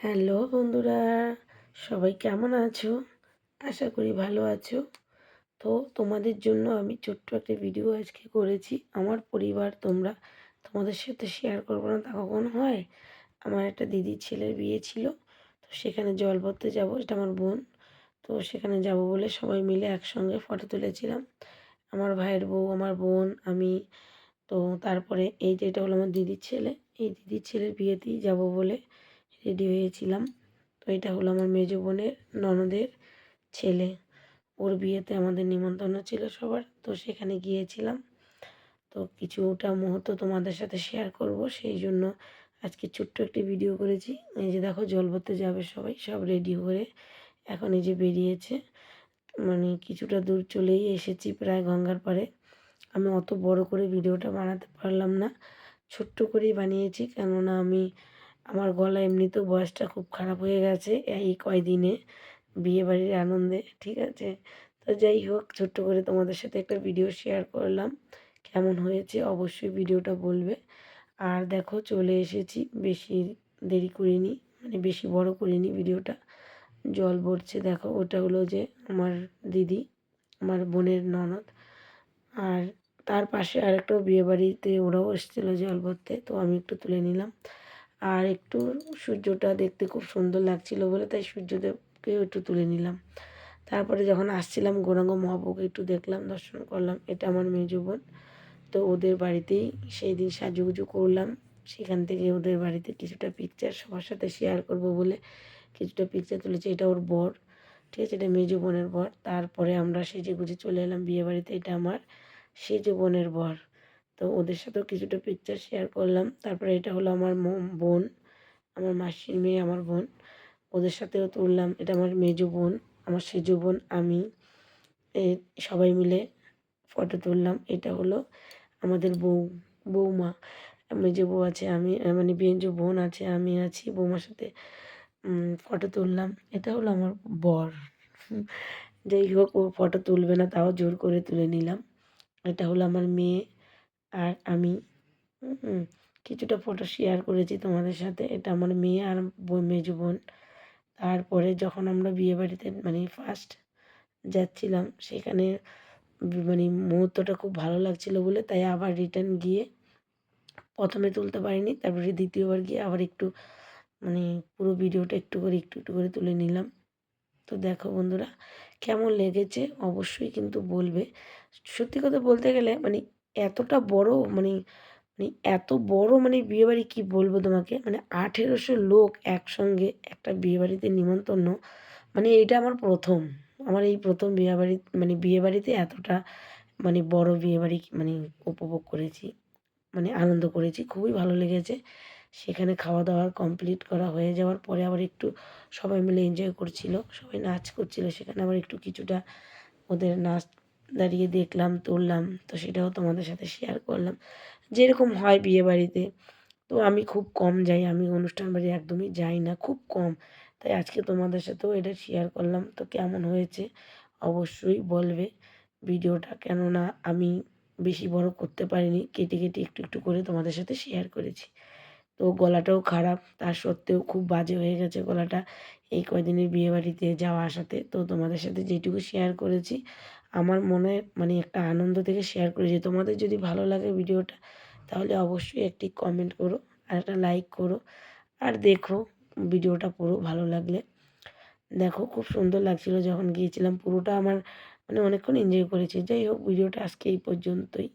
Hello বন্ধুরা, সবাই কেমন আছো? আশা করি ভালো আছো। তো তোমাদের জন্য আমি ছোট্ট একটা ভিডিও আজকে করেছি। আমার পরিবার, তোমরা তোমাদের সাথে শেয়ার করব না, তা কখন হয়? আমার একটা দিদির ছেলের বিয়ে ছিল, তো সেখানে জল ভরতে যাব, এটা আমার বোন। তো সেখানে যাব বলে সবাই মিলে একসঙ্গে ফটো তুলেছিলাম। আমার ভাইয়ের বউ, আমার বোন, আমি, তো তারপরে এই যে এটা হলো আমার দিদির ছেলে, এই দিদির ছেলের বিয়েতেই যাব বলে রেডি হয়েছিলাম। তো এটা হলো আমার মেজো বোনের, ননদের ছেলে। ওর বিয়েতে আমাদের নিমন্ত্রণ ছিল সবার, তো সেখানে গিয়েছিলাম। তো কিছুটা মুহূর্ত তোমাদের সাথে শেয়ার করব, সেই জন্য আজকে ছোট্ট একটি ভিডিও করেছি। এই যে দেখো, জল ভরতে যাবে সবাই, সব রেডি করে এখন এই যে বেরিয়েছে। মানে কিছুটা দূর চলেই এসেছি, প্রায় গঙ্গার পাড়ে। আমি অত বড় করে ভিডিওটা বানাতে পারলাম না। ছোট্ট করেই বানিয়েছি, কেননা আমি আমার গলা এমনিতেও বয়সটা খুব খারাপ হয়ে গেছে এই কয়দিনে বিয়েবাড়ির আনন্দে, ঠিক আছে? তো যাই হোক, ছোট্ট করে তোমাদের সাথে একটা ভিডিও শেয়ার করলাম। কেমন হয়েছে অবশ্যই ভিডিওটা বলবে। আর দেখো, চলে এসেছি, বেশি দেরি করিনি মানে বেশি বড় করিনি ভিডিওটা জল ভরছে, দেখো, ওটা হলো যে আমার দিদি, আমার বোনের ননদ। আর তার পাশে আরেকটা বিয়েবাড়িতে ওরাও এসেছিল জল ভরতে, তো আমি একটু তুলে নিলাম। আর একটু সূর্যটা দেখতে খুব সুন্দর লাগছিল বলে তাই সূর্যদেবকেও একটু তুলে নিলাম। তারপরে যখন আসছিলাম গৌরাঙ্গ মহাপ্রভুকে একটু দেখলাম, দর্শন করলাম। এটা আমার মেজো বোন। তো ওদের বাড়িতেই সেই দিন সাজুগুজু করলাম। সেখান থেকে ওদের বাড়িতে কিছুটা পিকচার সবার সাথে শেয়ার করব বলে কিছুটা পিকচার তুলেছে। এটা ওর বর, ঠিক আছে? এটা মেজো বোনের বর। তারপরে আমরা সেজে গুজে চলে এলাম বিয়ে বাড়িতে এটা আমার সেজো বোনের বর। তো ওদের সাথেও কিছুটা পিকচার শেয়ার করলাম। তারপরে এটা হলো আমার বোন, আমার মাসির মেয়ে, আমার বোন। ওদের সাথেও তুললাম। এটা আমার মেজো বোন, আমার সেজো বোন, আমি। সবাই মিলে ফটো তুললাম। এটা হলো আমাদের বউ, বৌমা। মেজো বউ আছে, আমি মানে বেঞ্জো বোন আছে, আমি আছি। বৌমার সাথে ফটো তুললাম। এটা হলো আমার বর। যাই হোক, ও ফটো তুলবে না, তাও জোর করে তুলে নিলাম। এটা হলো আমার মেয়ে। আর আমি কিছুটা ফটো শেয়ার করেছি তোমাদের সাথে। এটা আমার মেয়ে আর মেজো বোন। তারপরে যখন আমরা বিয়েবাড়িতে মানে ফার্স্ট যাচ্ছিলাম, সেখানে মানে মুহূর্তটা খুব ভালো লাগছিল বলে তাই আবার রিটার্ন গিয়ে প্রথমে তুলতে পারিনি, তারপরে দ্বিতীয়বার গিয়ে আবার একটু মানে পুরো ভিডিওটা একটু করে, একটু একটু করে তুলে নিলাম। তো দেখো বন্ধুরা, কেমন লেগেছে অবশ্যই কিন্তু বলবে। সত্যি কথা বলতে গেলে মানে এতটা বড়? মানে মানে এত বড় মানে বিয়েবাড়ি কী বলব তোমাকে? মানে আঠেরোশো লোক একসঙ্গে একটা বিয়েবাড়িতে নিমন্ত্রণ। মানে এটা আমার প্রথম। আমার এই প্রথম বিয়েবাড়ি মানে বিয়েবাড়িতে এতটা মানে বড় বিয়েবাড়ি মানে উপভোগ করেছি। মানে আনন্দ করেছি। খুবই ভালো লেগেছে। সেখানে খাওয়া দাওয়া কমপ্লিট করা হয়ে যাওয়ার পরে আবার একটু সবাই মিলে এনজয় করছিল। সবাই নাচ করছিল। সেখানে আবার একটু কিছুটা ওদের নাচ দাঁড়িয়ে দেখলাম, তুললাম, তো সেটাও তোমাদের সাথে শেয়ার করলাম। যেরকম হয় বিয়ে বাড়িতে, তো আমি খুব কম যাই, আমি অনুষ্ঠান বাড়ি একদমই যাই না, খুব কম। তাই আজকে তোমাদের সাথেও এটা শেয়ার করলাম, তো কেমন হয়েছে অবশ্যই বলবে। ভিডিওটা কেননা আমি বেশি বড় করতে পারিনি, কেটে কেটে একটু একটু করে তোমাদের সাথে শেয়ার করেছি। তো গলাটাও খারাপ, তার সত্ত্বেও খুব বাজে হয়ে গেছে গলাটা। এই কয়দিনের বিয়েবাড়িতে যাওয়া আসাতে, তো তোমাদের সাথে যেটুকু শেয়ার করেছি আমার মনে মানে একটা আনন্দ থেকে শেয়ার করেছি তোমাদের যদি ভালো লাগে ভিডিওটা, তাহলে অবশ্যই একটি কমেন্ট করো আর একটা লাইক করো। আর দেখো ভিডিওটা পুরো ভালো লাগলে। দেখো খুব সুন্দর লাগছিল যখন গিয়েছিলাম। পুরোটা আমার মানে অনেকক্ষণ এনজয় করেছি। যাই হোক, ভিডিওটা আজকে এই পর্যন্তই।